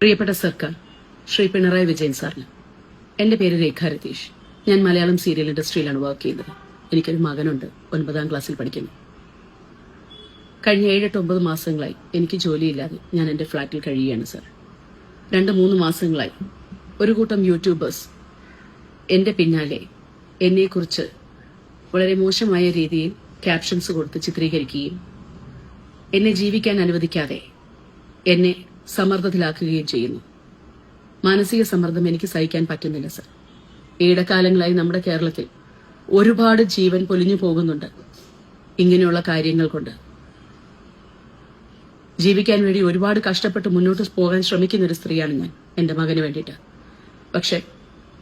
പ്രിയപ്പെട്ട സർക്കാർ ശ്രീ പിണറായി വിജയൻ സാറിന്. എന്റെ പേര് രേഖ രതീഷ്. ഞാൻ മലയാളം സീരിയൽ ഇൻഡസ്ട്രിയിലാണ് വർക്ക് ചെയ്യുന്നത്. എനിക്കൊരു മകനുണ്ട് ഒൻപതാം ക്ലാസ്സിൽ പഠിക്കുന്നു. കഴിഞ്ഞ ഏഴെട്ട് ഒമ്പത് മാസങ്ങളായി എനിക്ക് ജോലിയില്ലാതെ ഞാൻ എന്റെ ഫ്ളാറ്റിൽ കഴിയുകയാണ് സർ. രണ്ട് മൂന്ന് മാസങ്ങളായി ഒരു കൂട്ടം യൂട്യൂബേഴ്സ് എന്റെ പിന്നാലെ എന്നെക്കുറിച്ച് വളരെ മോശമായ രീതിയിൽ ക്യാപ്ഷൻസ് കൊടുത്ത് ചിത്രീകരിക്കുകയും എന്നെ ജീവിക്കാൻ അനുവദിക്കാതെ എന്നെ സമ്മർദ്ദത്തിലാക്കുകയും ചെയ്യുന്നു. മാനസിക സമ്മർദ്ദം എനിക്ക് സഹിക്കാൻ പറ്റുന്നില്ല സർ. ഈടക്കാലങ്ങളായി നമ്മുടെ കേരളത്തിൽ ഒരുപാട് ജീവൻ പൊലിഞ്ഞു പോകുന്നുണ്ട് ഇങ്ങനെയുള്ള കാര്യങ്ങൾ കൊണ്ട്. ജീവിക്കാൻ വേണ്ടി ഒരുപാട് കഷ്ടപ്പെട്ട് മുന്നോട്ട് പോകാൻ ശ്രമിക്കുന്ന ഒരു സ്ത്രീയാണ് ഞാൻ എന്റെ മകന് വേണ്ടിയിട്ട്. പക്ഷേ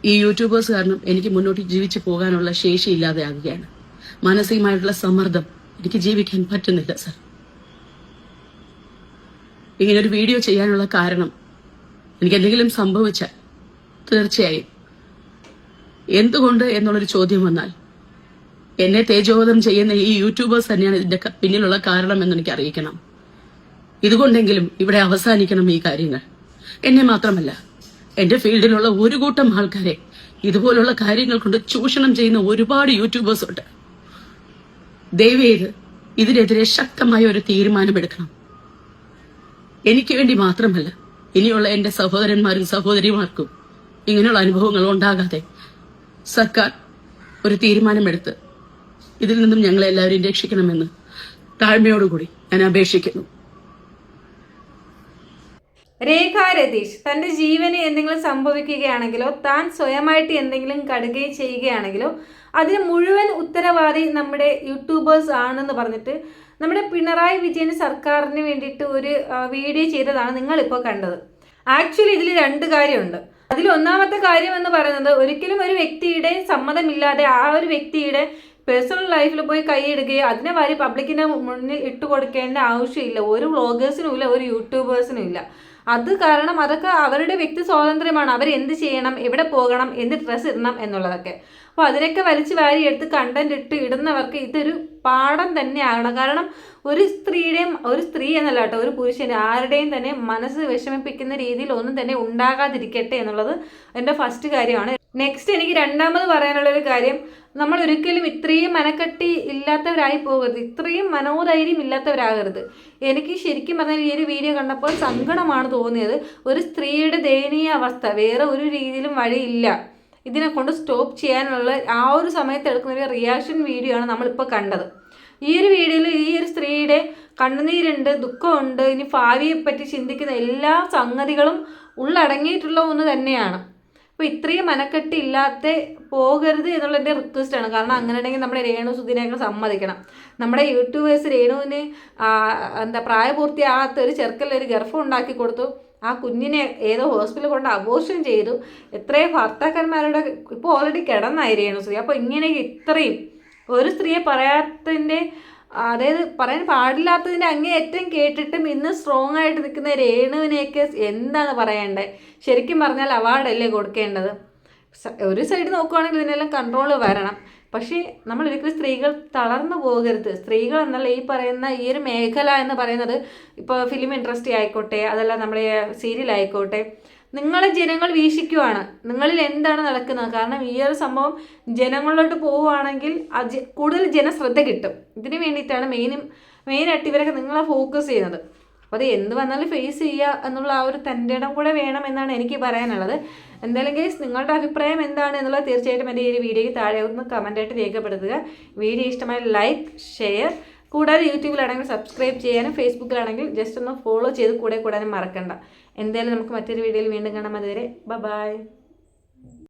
ഈ യൂട്യൂബേഴ്സ് കാരണം എനിക്ക് മുന്നോട്ട് ജീവിച്ചു പോകാനുള്ള ശേഷി ഇല്ലാതെയാകുകയാണ് മാനസികമായിട്ടുള്ള സമ്മർദ്ദം എനിക്ക് ജീവിക്കാൻ പറ്റുന്നില്ല സർ. ഇങ്ങനെ ഒരു വീഡിയോ ചെയ്യാനുള്ള കാരണം എനിക്ക് എന്തെങ്കിലും സംഭവിച്ചാൽ തീർച്ചയായും. എന്തുകൊണ്ട് എന്നുള്ളൊരു ചോദ്യം വന്നാൽ എന്നെ തേജോവധം ചെയ്യുന്ന ഈ യൂട്യൂബേഴ്സ് തന്നെയാണ് ഇതിന്റെ പിന്നിലുള്ള കാരണം എന്ന് എനിക്ക് അറിയിക്കണം ഇതുകൊണ്ടെങ്കിലും ഇവിടെ അവസാനിക്കണം ഈ കാര്യങ്ങൾ. എന്നെ മാത്രമല്ല എന്റെ ഫീൽഡിലുള്ള ഒരു കൂട്ടം ആൾക്കാരെ ഇതുപോലുള്ള കാര്യങ്ങൾ കൊണ്ട് ചൂഷണം ചെയ്യുന്ന ഒരുപാട് യൂട്യൂബേഴ്സ് ഉണ്ട്. ദയവേത് ഇതിനെതിരെ ശക്തമായ ഒരു തീരുമാനമെടുക്കണം. എനിക്ക് വേണ്ടി മാത്രമല്ല ഇനിയുള്ള എന്റെ സഹോദരന്മാരും സഹോദരിമാർക്കും ഇങ്ങനെയുള്ള അനുഭവങ്ങൾ ഉണ്ടാകാതെ സർക്കാർ ഒരു തീരുമാനമെടുത്ത് ഇതിൽ നിന്നും ഞങ്ങളെ എല്ലാവരെയും രക്ഷിക്കണമെന്ന് താഴ്മയോടുകൂടി ഞാൻ അപേക്ഷിക്കുന്നു. രേഖ രതീഷ് തന്റെ ജീവന് എന്തെങ്കിലും സംഭവിക്കുകയാണെങ്കിലോ താൻ സ്വയമായിട്ട് എന്തെങ്കിലും കടുകയും ചെയ്യുകയാണെങ്കിലോ അതിന് മുഴുവൻ ഉത്തരവാദി നമ്മുടെ യൂട്യൂബേഴ്സ് ആണെന്ന് പറഞ്ഞിട്ട് നമ്മുടെ പിണറായി വിജയൻ സർക്കാരിന് വേണ്ടിയിട്ട് ഒരു വീഡിയോ ചെയ്തതാണ് നിങ്ങളിപ്പോൾ കണ്ടത്. ആക്ച്വലി ഇതിൽ രണ്ട് കാര്യമുണ്ട്. അതിൽ ഒന്നാമത്തെ കാര്യം എന്ന് പറയുന്നത് ഒരിക്കലും ഒരു വ്യക്തിയുടെ സമ്മതമില്ലാതെ ആ ഒരു വ്യക്തിയുടെ പേഴ്സണൽ ലൈഫിൽ പോയി കൈയിടുകയോ അതിനെ വാരി പബ്ലിക്കിന്റെ മുന്നിൽ ഇട്ട് കൊടുക്കേണ്ട ആവശ്യമില്ല. ഒരു വ്ളോഗേഴ്സിനും ഇല്ല ഒരു യൂട്യൂബേഴ്സിനും ഇല്ല. അത് കാരണം അതൊക്കെ അവരുടെ വ്യക്തി സ്വാതന്ത്ര്യമാണ്. അവർ എന്ത് ചെയ്യണം എവിടെ പോകണം എന്ത് ഡ്രസ്സ് ഇടണം എന്നുള്ളതൊക്കെ. അപ്പോൾ അതിനൊക്കെ വലിച്ചു വാരി എടുത്ത് കണ്ടന്റ് ഇട്ട് ഇടുന്നവർക്ക് ഇതൊരു പാഠം തന്നെയാകണം. കാരണം ഒരു സ്ത്രീയുടെയും ഒരു സ്ത്രീ എന്നല്ല കേട്ടോ ഒരു പുരുഷൻ ആരുടെയും തന്നെ മനസ്സ് വിഷമിപ്പിക്കുന്ന രീതിയിൽ ഒന്നും തന്നെ ഉണ്ടാകാതിരിക്കട്ടെ എന്നുള്ളത് എന്റെ ഫസ്റ്റ് കാര്യമാണ്. നെക്സ്റ്റ് എനിക്ക് രണ്ടാമത് പറയാനുള്ളൊരു കാര്യം നമ്മൾ ഒരിക്കലും ഇത്രയും മനക്കെട്ടി ഇല്ലാത്തവരായി പോകരുത്. ഇത്രയും മനോധൈര്യം ഇല്ലാത്തവരാകരുത്. എനിക്ക് ശരിക്കും പറഞ്ഞാൽ ഈ ഒരു വീഡിയോ കണ്ടപ്പോൾ സങ്കടമാണ് തോന്നിയത്. ഒരു സ്ത്രീയുടെ ദയനീയ അവസ്ഥ വേറെ ഒരു രീതിയിലും വഴിയില്ല. ഇതിനെ കൊണ്ട് സ്റ്റോപ്പ് ചെയ്യാനുള്ള ആ ഒരു സമയത്ത് എടുക്കുന്ന ഒരു റിയാക്ഷൻ വീഡിയോ ആണ് നമ്മളിപ്പോൾ കണ്ടത്. ഈ ഒരു വീഡിയോയിൽ ഈ ഒരു സ്ത്രീയുടെ കണ്ണുനീരുണ്ട് ദുഃഖമുണ്ട് ഇനി ഭാവിയെ പറ്റി ചിന്തിക്കുന്ന എല്ലാ സംഗതികളും ഉള്ളടങ്ങിയിട്ടുള്ള ഒന്ന് തന്നെയാണ്. അപ്പോൾ ഇത്രയും മനക്കെട്ടി ഇല്ലാത്ത പോകരുത് എന്നുള്ള എന്റെ റിക്വസ്റ്റാണ് കാരണം അങ്ങനെ ഉണ്ടെങ്കിൽ നമ്മുടെ രേണു സുധീനെയൊക്കെ സമ്മതിക്കണം. നമ്മുടെ യൂട്യൂബേഴ്സ് രേണുവിന് എന്താ പ്രായപൂർത്തിയാകാത്ത ഒരു ചെറുക്കലൊരു ഗർഭം ഉണ്ടാക്കി കൊടുത്തു. ആ കുഞ്ഞിനെ ഏതോ ഹോസ്പിറ്റലിൽ കൊണ്ട് അബോർഷൻ ചെയ്തു. എത്രയും ഭർത്താക്കന്മാരുടെ ഇപ്പോൾ ഓൾറെഡി കിടന്നായി സ്ത്രീ അപ്പോൾ ഇങ്ങനെ ഇത്രയും ഒരു സ്ത്രീയെ പറയാത്തതിന്റെ അതായത് പറയാൻ പാടില്ലാത്തതിന്റെ അങ്ങേയറ്റം കേട്ടിട്ടും ഇന്ന് സ്ട്രോങ് ആയിട്ട് നിൽക്കുന്ന രേണുവിനെയൊക്കെ എന്താണ് പറയേണ്ടത്? ശരിക്കും പറഞ്ഞാൽ അവാർഡല്ലേ കൊടുക്കേണ്ടത്? ഒരു സൈഡ് നോക്കുവാണെങ്കിൽ ഇതിനെല്ലാം കൺട്രോൾ വരണം. പക്ഷേ നമ്മൾ ഒരിക്കലും സ്ത്രീകൾ തളർന്നു പോകരുത്. സ്ത്രീകൾ എന്നുള്ള ഈ പറയുന്ന ഈ ഒരു മേഖല എന്ന് പറയുന്നത് ഇപ്പോൾ ഫിലിം ഇൻഡസ്ട്രി ആയിക്കോട്ടെ അതല്ല നമ്മുടെ സീരിയൽ ആയിക്കോട്ടെ നിങ്ങളെ ജനങ്ങൾ വീക്ഷിക്കുവാണ്. നിങ്ങളിൽ എന്താണ് നടക്കുന്നത്? കാരണം ഈ ഒരു സംഭവം ജനങ്ങളിലോട്ട് പോവുകയാണെങ്കിൽ കൂടുതൽ ജനശ്രദ്ധ കിട്ടും. ഇതിന് വേണ്ടിയിട്ടാണ് മെയിനും മെയിനായിട്ട് ഇവരൊക്കെ നിങ്ങളെ ഫോക്കസ് ചെയ്യുന്നത്. അപ്പോൾ അത് എന്ത് വന്നാലും ഫേസ് ചെയ്യുക എന്നുള്ള ആ ഒരു തന്റെ ഇടം കൂടെ വേണം എന്നാണ് എനിക്ക് പറയാനുള്ളത്. എന്തായാലും കേസ് നിങ്ങളുടെ അഭിപ്രായം എന്താണ് എന്നുള്ളത് തീർച്ചയായിട്ടും എന്റെ ഈ ഒരു വീഡിയോയ്ക്ക് താഴെ ഒന്ന് കമന്റായിട്ട് രേഖപ്പെടുത്തുക. വീഡിയോ ഇഷ്ടമായ ലൈക്ക് ഷെയർ കൂടാതെ യൂട്യൂബിലാണെങ്കിൽ സബ്സ്ക്രൈബ് ചെയ്യാനും ഫേസ്ബുക്കിലാണെങ്കിൽ ജസ്റ്റ് ഒന്ന് ഫോളോ ചെയ്ത് കൂടെ കൂടാനും മറക്കണ്ട. എന്തായാലും നമുക്ക് മറ്റൊരു വീഡിയോയിൽ വീണ്ടും കാണാം. അതുവരെ ബൈ